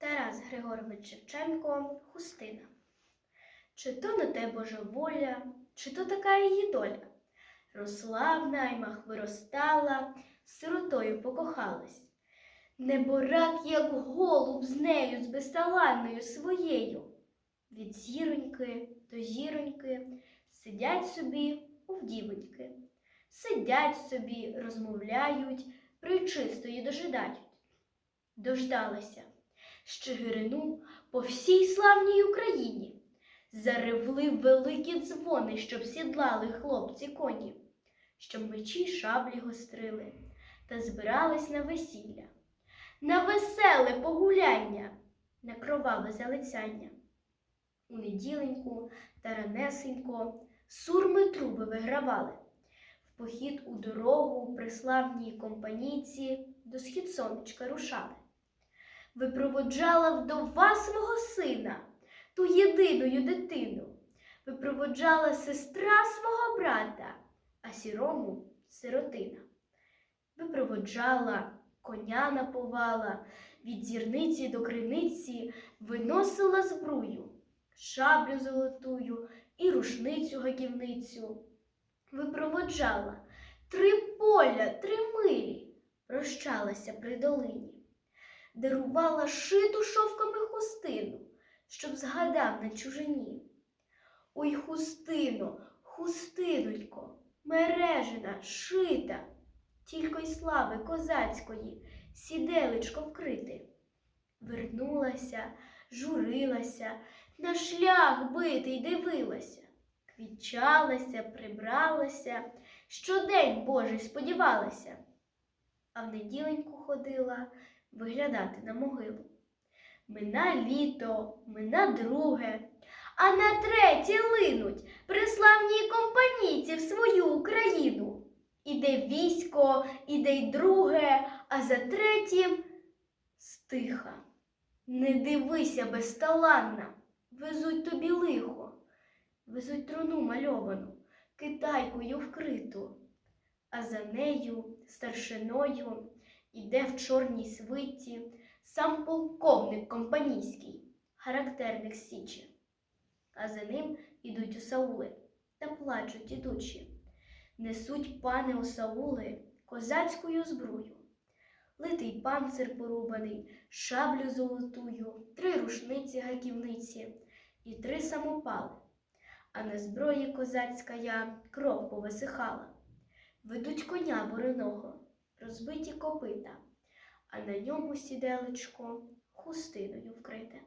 Тарас Григорович Шевченко Хустина. Чи то на те Божа воля, чи то така її доля. Росла в наймах, виростала, сиротою покохалась. Неборак, як голуб з нею, з безталанною своєю. Від зіроньки до зіроньки сидять собі у вдівоньки. Сидять собі, розмовляють, причистої дожидають. Дождалася. Щегирину по всій славній Україні. Заревли великі дзвони, щоб сідлали хлопці коні, щоб мечі шаблі гострили та збирались на весілля, на веселе погуляння, на кроваве залицяння. У неділеньку та ранесенько сурми труби вигравали. В похід у дорогу при славній компанійці до схід сонечка рушали. Випроводжала вдова свого сина, ту єдиною дитину. Випроводжала сестра свого брата, а сірому сиротина. Випроводжала, коня наповала, від зірниці до криниці виносила збрую, шаблю золотую і рушницю гаківницю. Випроводжала три поля, три милі, прощалася при долині дарувала шиту шовками хустину, щоб згадав на чужині. Ой, хустино, хустинонько, мережина, шита, тільки й слави козацької, сіделечко вкрити. Вернулася, журилася, на шлях битий дивилася, квічалася, прибралася, щодень Божий сподівалася, а в неділеньку ходила виглядати на могилу. Мина літо, мина друге, а на третє линуть приславній компанійці в свою Україну. Іде військо, іде й друге, а за третім стиха. Не дивися безталанна, везуть тобі лихо, везуть труну мальовану, китайкою вкриту, а за нею старшиною Іде в чорній свитті сам полковник компанійський, характерник Січі, а за ним ідуть осаули та плачуть ідучі. Несуть пани осаули козацькою зброю, литий панцир порубаний, шаблю золотую, три рушниці гаківниці і три самопали, а на зброї козацька я кров повисихала. Ведуть коня вороного розбиті копита, а на ньому сіделечко хустиною вкрите.